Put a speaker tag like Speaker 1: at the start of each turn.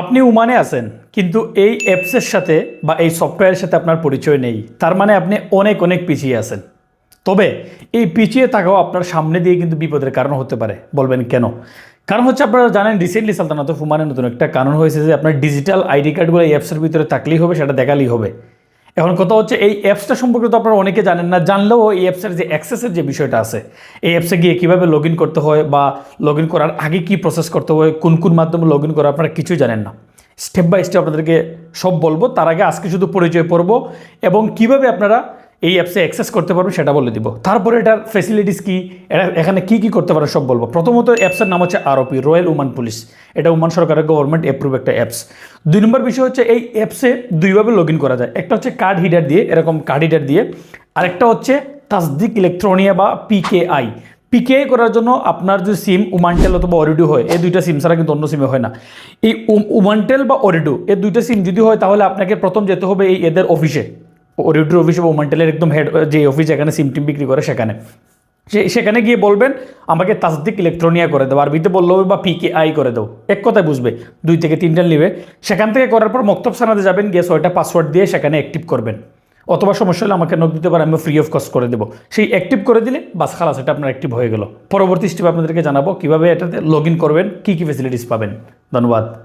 Speaker 1: আপনি উমানে আছেন, কিন্তু এই অ্যাপসের সাথে বা এই সফটওয়্যারের সাথে আপনার পরিচয় নেই। তার মানে আপনি অনেক অনেক পিছিয়ে আছেন। তবে এই পিছিয়ে থাকাও আপনার সামনে দিয়ে কিন্তু বিপদের কারণ হতে পারে। বলবেন কেন? কারণ হচ্ছে আপনারা জানেন রিসেন্টলি সালতানাত ফুমানের নতুন একটা কারণ হয়েছে যে আপনার ডিজিটাল আইডি কার্ডগুলো এই অ্যাপসের ভিতরে থাকলেই হবে, সেটা দেখালেই হবে। এখন কথা হচ্ছে, এই অ্যাপসটা সম্পর্কে তো আপনারা অনেকে জানেন না, জানলেও এই অ্যাপসের যে অ্যাক্সেসের যে বিষয়টা আছে, এই অ্যাপসে গিয়ে কীভাবে লগ করতে হয় বা লগ করার আগে কি প্রসেস করতে হয়, কোন কোন মাধ্যমে লগ ইন করা, আপনারা কিছুই জানেন না। স্টেপ বাই স্টেপ আপনাদেরকে সব বলব, তার আগে আজকে শুধু পরিচয় পড়ব এবং কীভাবে আপনারা এই অ্যাপসে অ্যাক্সেস করতে পারবেন সেটা বলে দিব। তারপরে এটার ফেসিলিটিস কী? এটা এখানে কী কী করতে পারে সব বলব। প্রথমত অ্যাপসের নাম হচ্ছে আরওপি রয়্যাল উমান পুলিশ এটা উমান সরকারের গভর্নমেন্ট অ্যাপ্রুভ একটা অ্যাপস দুই নম্বর বিষয় হচ্ছে, এই অ্যাপসে দুইভাবে লগ ইন করা যায়। একটা হচ্ছে কার্ড হিডার দিয়ে, এরকম কার্ড হিডার দিয়ে। আরেকটা হচ্ছে তাসদিক ইলেকট্রনিয়া বা পিকেআই পিকে করার জন্য আপনার যদি সিম উমানটেল অথবা অরিডু হয়, এই দুইটা সিম ছাড়া কিন্তু অন্য সিমে হয় না। এই উম- উমানটেল বা অরিডু এই দুইটা সিম যদি হয়, তাহলে আপনাকে প্রথম যেতে হবে এই এদের অফিসে অরিডুর অফিসে বা উমানটেলের একদম হেড যে অফিস যেখানে সিম টিম বিক্রি করে সেখানে। সে, সেখানে গিয়ে বলবেন, আমাকে তাসদিক ইলেকট্রনিয়া করে দেবো আরবিতে বলল, বা পিকে আই করে দাও। এক কথায় বুঝবে, দুই থেকে তিনটা নিবে। সেখান থেকে করার পর মক্তব সানাতে যাবেন, গিয়ে ছয়টা পাসওয়ার্ড দিয়ে সেখানে অ্যাক্টিভ করবেন। অথবা সমস্যা হলে আমাকে নক দিতে পারে আমি ফ্রি অফ কস্ট করে দেবো। সেই অ্যাক্টিভ করে দিলে বাস খালাস এটা আপনার অ্যাক্টিভ হয়ে গেল। পরবর্তী স্টেপ আপনাদেরকে জানাব, কীভাবে এটাতে লগ ইন করবেন, কী কী ফেসিলিটিস পাবেন। ধন্যবাদ।